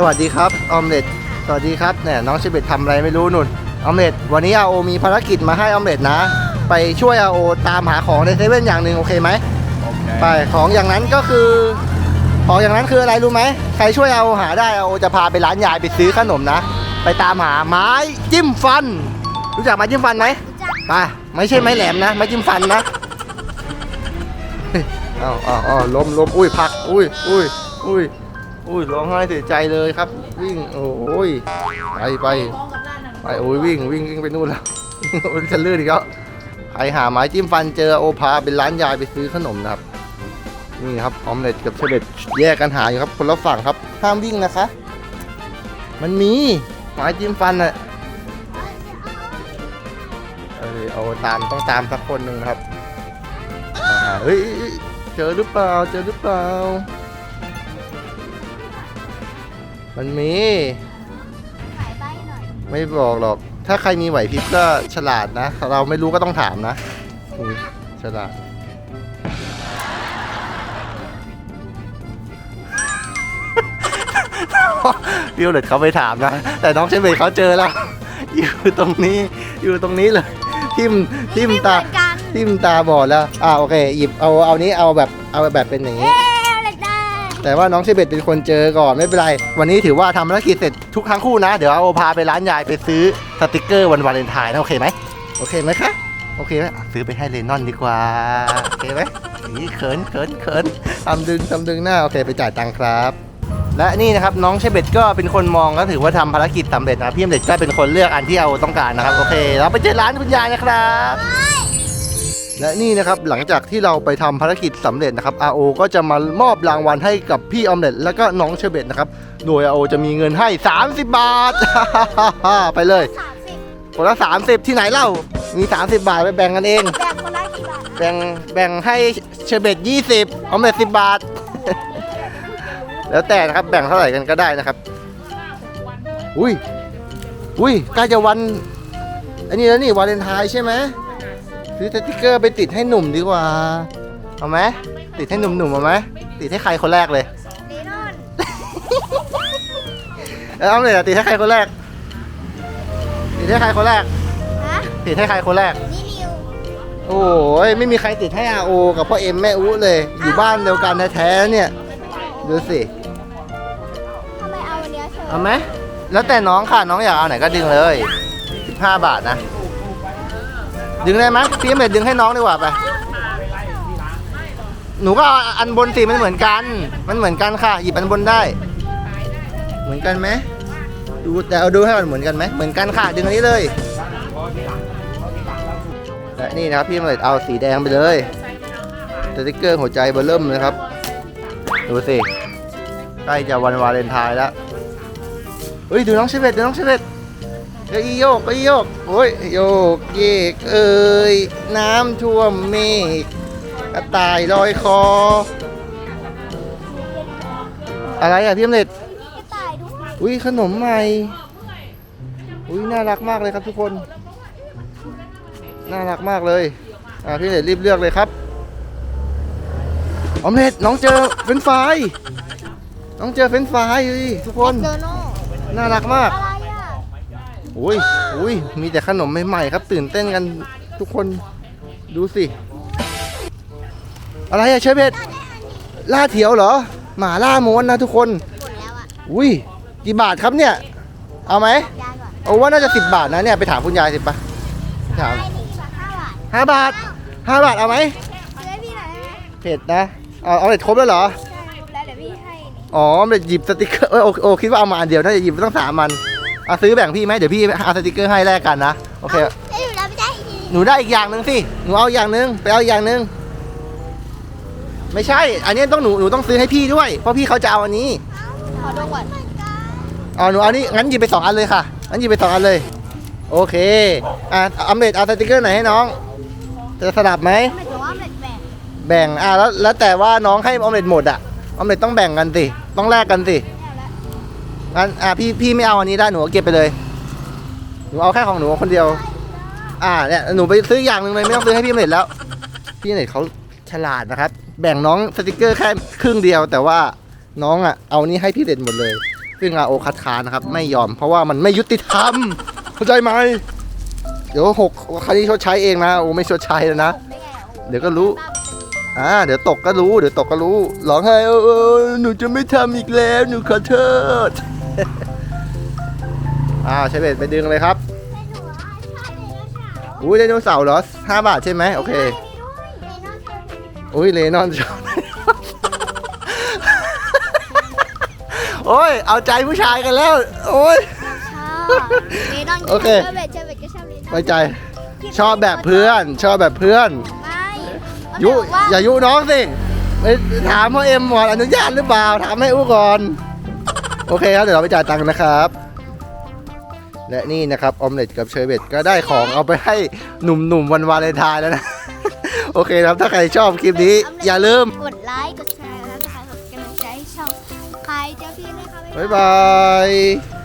สวัสดีครับออมเล็ตสวัสดีครับเนี่ยน้องเชเบตทำอะไรไม่รู้นุ่นออมเล็ตวันนี้อาโอมีภารกิจมาให้ออมเล็ตนะ ไปช่วยอาโอตามหาของในเซเว่นอย่างหนึ่งโอเคไหมไปของอย่างนั้นก็คือ ของอย่างนั้นคืออะไรรู้ไหมใครช่วยอาโอหาได้อาโอจะพาไปร้านยายไปซื้อขนมนะ ไปตามหาไม้จิ้มฟัน รู้จักไม้จิ้มฟันไหมไปไม่ใช่ไม้แหลมนะไม้จิ้มฟันนะเฮ้ยอ้าวอ้าวอ้าวล้มล้มอุ้ยพัก อุ้ยอุ้ยอุ้ย อุ้ยร้องไห้เสียใจเลยครับ วิ่งโอ้ยไปไปไปโอ้ยวิ่งวิ่งวิ่งไปนู่นแล้วโอ้ยจะลื่นอีกแล้วใครหาไม้จิ้มฟันเจอโอพาเป็นร้านยายไปซื้อขนมนะครับนี่ครับออมเล็ตกับเชเบตแยกกันหาอยู่ครับคนละฝั่งครับห้ามวิ่งนะคะ มันมีไม้จิ้มฟันอะเออเอาตามต้องตามสักคนหนึ่งครับเฮ้ยเฮ้ยเจอหรือเปล่าเจอหรือเปล่า มันมี ขายใบหน่อยไม่บอกหรอก ถ้าใครมีไหวพริบก็ฉลาดนะ เราไม่รู้ก็ต้องถามนะอืมฉลาดพี่โอเลตเขาไปถามนะ แต่น้องเชฟเบย์เขาเจอแล้ว อยู่ตรงนี้ อยู่ตรงนี้เลย ทิมทิมตาเหมือนกันทิมตาบอดแล้ว อ่าโอเค หยิบเอา เอานี้ เอาแบบ เอาแบบเป็นอย่างนี้เอ๊ะเล็กได้ แต่ว่าน้องเชเบตเป็นคนเจอก่อนไม่เป็นไร วันนี้ถือว่าทำภารกิจเสร็จทุกทั้งคู่นะ เดี๋ยวเอาพาไปร้านยายไปซื้อสติกเกอร์วันวาเลนไทน์นะโอเคไหมโอเคไหมคะโอเคไหมซื้อไปให้เลนอนดีกว่าโอเคไหมนี่เขินเขินเขินทำดึงทำดึงหน้าโอเคไปจ่ายตังค์ครับ และนี่นะครับน้องเชเบตก็เป็นคนมองก็ถือว่าทำภารกิจสำเร็จนะพี่เอมเด็ดก็เป็นคนเลือกอันที่เอาต้องการนะครับโอเค เราไปเจอร้านคุณยายนะครับ และนี่นะครับหลังจากที่เราไปทำภารกิจสำเร็จนะครับ RO ก็จะมามอบรางวัลให้กับพี่ออมเล็ตแล้วก็น้องเชอร์เบตนะครับโดย RO จะมีเงินให้ 30 บาท ไปเลยสามสิบคนละ 30 ที่ไหนเล่า มี 30 บาทไปแบ่งกันเอง แบ่งคนละกี่บาทนะแบ่งแบ่งให้เชอร์เบต20ออมเล็ต10 บาท แล้วแต่นะครับแบ่งเท่าไหร่กันก็ได้นะครับ อุ้ยอุ้ยใกล้จะวัน อันนี้แล้วนี่วาเลนไทน์ใช่ไหม ซื้อสติกเกอร์ไปติดให้หนุ่มดีกว่า เอาไหมติดให้หนุ่มๆเอาไหมติดให้ใครคนแรกเลยเดนอนเออเอาเลยอะติดให้ใครคนแรก ติดให้ใครคนแรก ฮะติดให้ใครคนแรก นี่นิวโอ้ยไม่มีใครติดให้อาโอกับพ่อเอ็มแม่อู้เลย อยู่บ้านเดียวกันแท้ๆเนี่ยดูสิทำไมเอาอันเนี้ยเฉยเอาไหมแล้วแต่น้องค่ะน้องอยากเอาไหนก็ดึงเลย15บาทนะ ดึงได้ไหมพี่เมดดึงให้น้องดีกว่าไป หนูก็เอาอันบนสิมันเหมือนกัน มันเหมือนกันค่ะ หยิบอันบนได้ เหมือนกันไหมดูแต่เอาดูให้มันเหมือนกันไหมเหมือนกันค่ะ ดึงอันนี้เลยและนี่นะครับพี่เมดเอาสีแดงไปเลยสติ๊กเกอร์หัวใจเบอร์เริ่มเลยครับ ดูสิใกล้จะวันวาเลนไทน์แล้วเฮ้ยดูน้องเชเวตดูน้องเชเวต เก้าอี้โยกเก้าอี้โยกโอ้ยโยกเยกเอ้ยน้ำท่วมเมฆกระต่ายลอยคอ อะไรอะพี่อมเล็ดกระต่ายด้วยอุ้ยขนมใหม่อุ้ยน่ารักมากเลยครับทุกคน น่ารักมากเลยอ่าพี่อมเล็ดรีบเลือกเลยครับออมเล็ดน้องเจอเฟรนช์ฟรายน้องเจอเฟรนช์ฟรายดูดิทุกคนเจอโน่น่ารักมากอะไรอะ อุ้ยอุ้ยมีแต่ขนมใหม่ๆครับ ตื่นเต้นกันทุกคนดูสิ อะไรอะเชฟเบตล่าเถียวเหรอ หมาล่าม้วนนะทุกคนหมดแล้วอะอุ้ยกี่บาทครับเนี่ย เอาไหมยายก่อนเอาว่าน่าจะสิบบาทนะเนี่ยไปถามคุณยายสิปะถามให้นี่แบบห้าบาทห้าบาทห้าบาทเอาไหมซื้อให้พี่หน่อยได้ไหมเผ็ดนะ เอาเอาเด็ดครบแล้วเหรอใช่แล้วเดี๋ยวพี่ให้นี่อ๋อเด็ดหยิบสติกเกอร์เอยโอโอคิดว่าเอามาอันเดียวน่าจะหยิบไปตั้งสามมัน เอาซื้อแบ่งพี่ไหมเดี๋ยวพี่เอาสติกเกอร์ให้แลกกันนะโอเคเอ้ยอยู่แล้วไม่ได้อีกหนูได้อีกอย่างหนึ่งสิ หนูเอาอีกอย่างหนึ่งไปเอาอีกอย่างหนึ่งไม่ใช่ อันนี้ต้องหนู หนูต้องซื้อให้พี่ด้วย เพราะพี่เขาจะเอาอันนี้ ขอดูก่อนอ๋อหนูเอานี่งั้นหยิบไปสองอันเลยค่ะ งั้นหยิบไปสองอันเลย โอเค อะอัมเดตเอาสติกเกอร์ไหนให้น้อง จะสลับไหม ไม่ถือว่าเม็ดแบ่งแบ่ง อะแล้ว แล้วแต่ว่าน้องให้ออมเล็ตหมดอะออมเล็ตต้องแบ่งกันสิ ต้องแลกกันสิไม่เอาแล้ว งั้นอะพี่พี่ไม่เอาอันนี้ได้หนูเอาเก็บไปเลยหนูเอาแค่ของหนูคนเดียว อ่าเนี่ยหนูไปซื้ออย่างหนึ่งเลยไม่ต้องซื้อให้พี่ออมเล็ตแล้ว พี่ออมเล็ตเขาฉลาดนะครับ แบ่งน้องสติกเกอร์แค่ครึ่งเดียว แต่ว่าน้องอะเอานี่ให้พี่เด็ดหมดเลย ซึ่งอาโอคัดค้านนะครับ ไม่ยอมเพราะว่ามันไม่ยุติธรรมเข้าใจไหมเดี๋ยวหกครั้นี้ชดใช้เองนะโอไม่ชดใช้แล้วนะเดี๋ยวก็รู้อ่าเดี๋ยวตกก็รู้ เดี๋ยวตกก็รู้ร้องไห้เออหนูจะไม่ทำอีกแล้ว หนูขอโทษ อ่าใช้เบ็ดไปดึงเลยครับเป็นหนูอะชอบไดโนเสาร์อุ้ยไดโนเสาร์เหรอห้าบาทใช่ไหมโอเคมีด้วยไดโนเสาร์อุ้ยเลนอนชอบโอ้ย เอาใจผู้ชายกันแล้ว โอ้ยชอบเรนอนโอเคชอบเบ็ดชอบเบ็ดก็ชอบเรนอนไว้ใจ ชอบแบบเพื่อน ชอบแบบเพื่อนไม่ยุว่าอย่ายุน้องสิไปถามพ่อเอ็มก่อนอนุญาตหรือเปล่า ถามให้อู้ก่อน โอเคครับ เดี๋ยวเราไปจ่ายตังค์นะครับ และนี่นะครับออมเล็ตกับเชอร์เบตก็ได้ของเอาไปให้หนุ่มๆวันวาเลนไทน์แล้วนะ โอเคครับถ้าใครชอบคลิปนี้ อย่าลืมกดไลค์กดแชร์แล้วนะคะกดกำลังใจให้ช่องใครเจ้าพี่เลยค่ะบ๊ายบาย